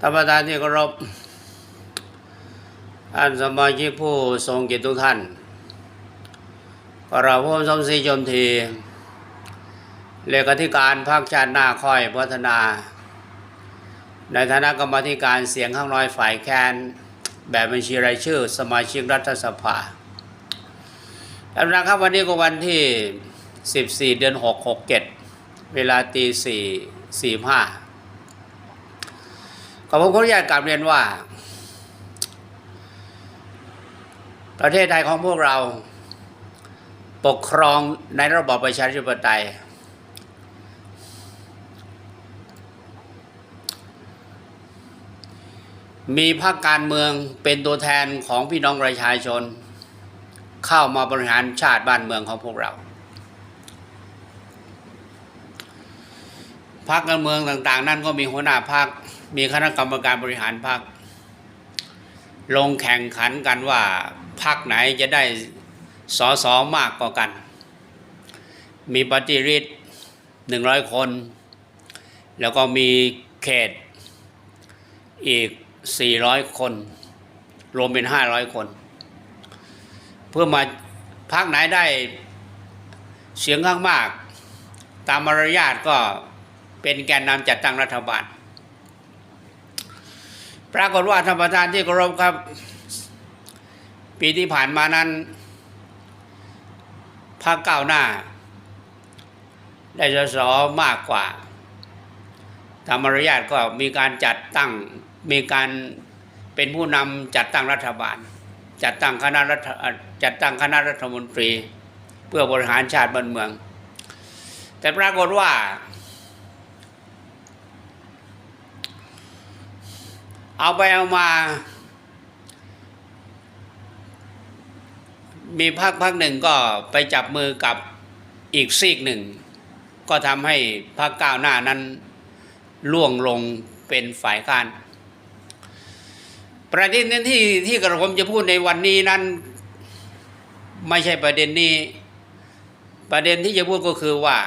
ท่านประธานที่เคารพท่านสมาชิกผู้ทรงเกียรติทุกท่านกราผู้สมศรีชมทีเลขาธิการภาคชาติหน้าค่อยพัฒนา ในฐานะกรรมธิการเสียงข้างน้อยฝ่ายแคนแบบบัญชีรายชื่อ สมาชิกรัฐสภาท่านประธานครับวันนี้ก็วันที่ 14 เดือน 6 6 7 เวลาตี4 45 ขอผมขออนุญาตกลับเรียนว่า ประเทศไทยของพวกเรา ปกครองในระบอบประชาธิปไตย มีพรรคการเมืองเป็นตัวแทนของพี่น้องประชาชน เข้ามาบริหารชาติบ้านเมืองของพวกเราพรรคการเมืองต่าง ๆ นั่นก็มีหัวหน้าพรรค มีคณะกรรมการบริหารพรรคลงแข่งขันกันว่าพรรคไหนจะได้สอสอมากกว่ากัน มีปฏิริษหนึ่งร้อยคน แล้วก็มีเขตอีกสี่ร้อยคน รวมเป็นห้าร้อยคน เพื่อมาพรรคไหนได้เสียงข้างมาก ตามมารยาทก็เป็นแกนนำจัดตั้งรัฐบาล ปรากฏว่าท่านประธานที่เคารพครับ ปีที่ผ่านมานั้นพรรคก้าวหน้า ได้สสมากกว่าตามมารยาทก็มีการจัดตั้งมีการเป็นผู้นำจัดตั้งรัฐบาล จัดตั้งคณะรัฐจัดตั้งคณะรัฐมนตรี เพื่อบริหารชาติบ้านเมือง แต่ปรากฏว่า เอาไปเอามา มีพักพักหนึ่งก็ไปจับมือกับอีกซีกหนึ่ง ก็ทำให้พรรคก้าวหน้านั้นล่วงลงเป็นฝ่ายค้านประเด็นนั้นที่ที่กระผมจะพูดในวันนี้นั้น ไม่ใช่ประเด็นนี้ ประเด็นที่จะพูดก็คือว่า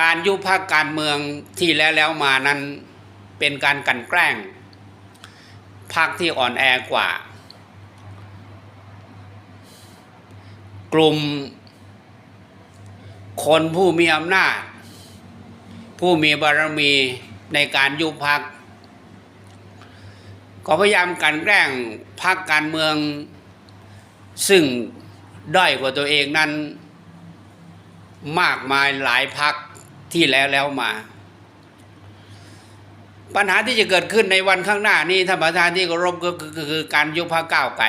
การยุบพักการเมืองที่แล้วแล้วมานั้น เป็นการกันแกล้งพรรคที่อ่อนแอกว่า กลุ่ม คนผู้มีอำนาจ ผู้มีบารมีในการยุบพักก็พยายามกันแกล้งพักการเมือง ซึ่งด้อยกว่าตัวเองนั้น มากมายหลายพักที่แล้วแล้วมา ปัญหาที่จะเกิดขึ้นในวันข้างหน้านี้ท่านประธานที่เคารพก็คือการยุบพักก้าวไกล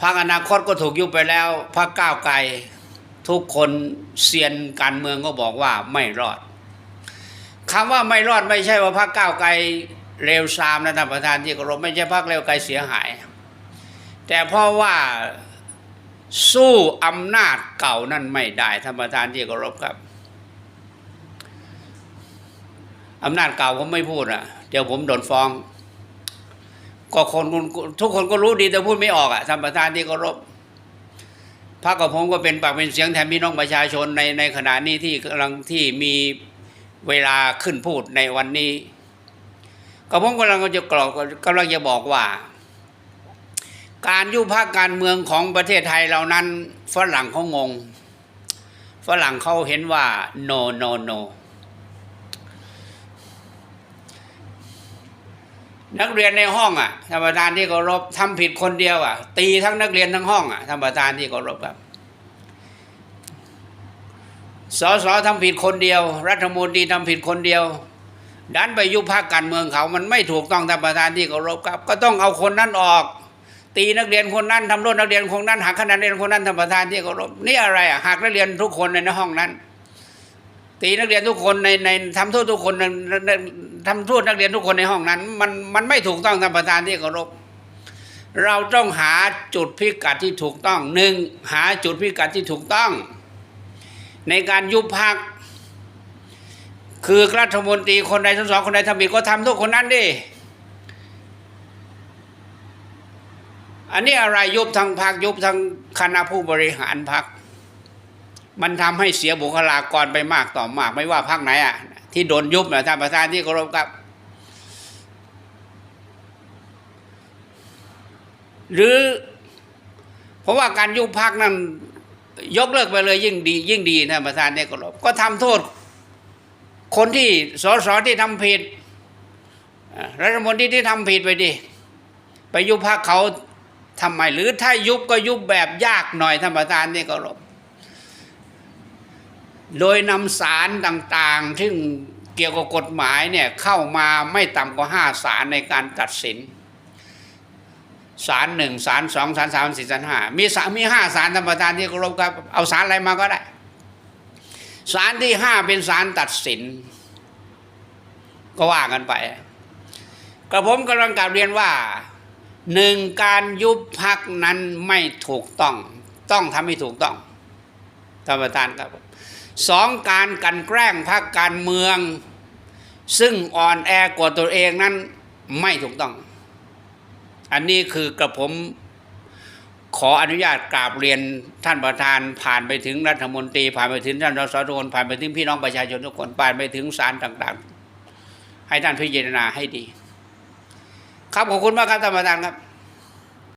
พักอนาคตก็ถูกยุบไปแล้วพักก้าวไกลทุกคนเซียนการเมืองก็บอกว่าไม่รอดคำว่าไม่รอดไม่ใช่ว่าพักก้าวไกลเร็วซามนะท่านประธานที่เคารพไม่ใช่พักเร็วไกลเสียหาย แต่เพราะว่าสู้อำนาจเก่านั่นไม่ได้ท่านประธานที่เคารพครับ อำนาจเก่าผมไม่พูดอะ เดี๋ยวผมโดนฟ้อง ก็คนทุกคนก็รู้ดีแต่พูดไม่ออกอะท่านประธานที่เคารพพรรคกับผมก็เป็นปากเป็นเสียงแทนพี่น้องประชาชนในในขณะนี้ที่กำลังที่มีเวลาขึ้นพูดในวันนี้ก็ผมกำลังจะกรอกกำลังจะบอกว่า การยุบพักการเมืองของประเทศไทยเรานั้นฝรั่งเขางง ฝรั่งเขาเห็นว่า no no no นักเรียนในห้องอะท่านประธานที่เคารพทำผิดคนเดียวอะ ตีทั้งนักเรียนทั้งห้องอะท่านประธานที่เคารพครับสสทำผิดคนเดียว รัฐมนตรีทำผิดคนเดียว ดันไปยุบพักการเมืองเขา มันไม่ถูกต้องท่านประธานที่เคารพครับ ก็ต้องเอาคนนั้นออก ตีนักเรียนคนนั้นทำโทษนักเรียนคนนั้นหักคะแนนนักเรียนคนนั้นท่านประธานที่เคารพนี่อะไรอะหักนักเรียนทุกคนในห้องนั้น ตีนักเรียนทุกคนในในทำโทษทุกคนในทำโทษนักเรียนทุกคนในห้องนั้น มันมันไม่ถูกต้องท่านประธานที่เคารพเราต้องหาจุดพิกัดที่ถูกต้องหนึ่งหาจุดพิกัดที่ถูกต้อง ในการยุบพักคือรัฐมนตรีคนใดทั้งสองคนใดทำผิดก็ทำทุกคนนั้นดิอันนี้อะไรยุบทั้งพักยุบทั้งคณะผู้บริหารพัก มันทำให้เสียบุคลากรไปมากต่อมาก ไม่ว่าพรรคไหนอะที่โดนยุบนะท่านประธานที่เคารพครับ หรือ เพราะว่าการยุบพักนั้น ยกเลิกไปเลยยิ่งดี ยิ่งดีท่านประธานที่เคารพก็ทำโทษ คนที่สสที่ทำผิดรัฐมนตรีที่ทำผิดไปดิไปยุบพักเขาทำไมหรือถ้ายุบก็ยุบแบบยากหน่อยท่านประธานที่เคารพ โดยนำสารต่างๆซึ่เกี่ยวกับกฎหมายเนี่ยเข้ามาไม่ต่ำกว่าห้าสารในการตัดสินศาลหนึ่งศาลสองศาลสามสี่ศาลห้ามีสามมีห้าศาลท่านประธานที่เคารพครับเอาศาลอะไรมาก็ได้ศาลที่ห้าเป็นศาลตัดสิน ก็ว่ากันไปกระผมกำลังกลับเรียนว่าหนึ่งการยุบพักนั้นไม่ถูกต้อง ต้องทำให้ถูกต้องท่านประธานครับ สองการกันแกล้งพักการเมือง ซึ่งอ่อนแอกว่าตัวเองนั้นไม่ถูกต้อง อันนี้คือกระผมขออนุญาตกราบเรียนท่านประธานผ่านไปถึงรัฐมนตรี ผ่านไปถึงท่านสสทุกคนผ่านไปถึงพี่น้องประชาชนทุกคนผ่านไปถึงศาลต่าง ๆ ให้ท่านพิจารณาให้ดี ครับขอบคุณมากครับท่านประธานครับ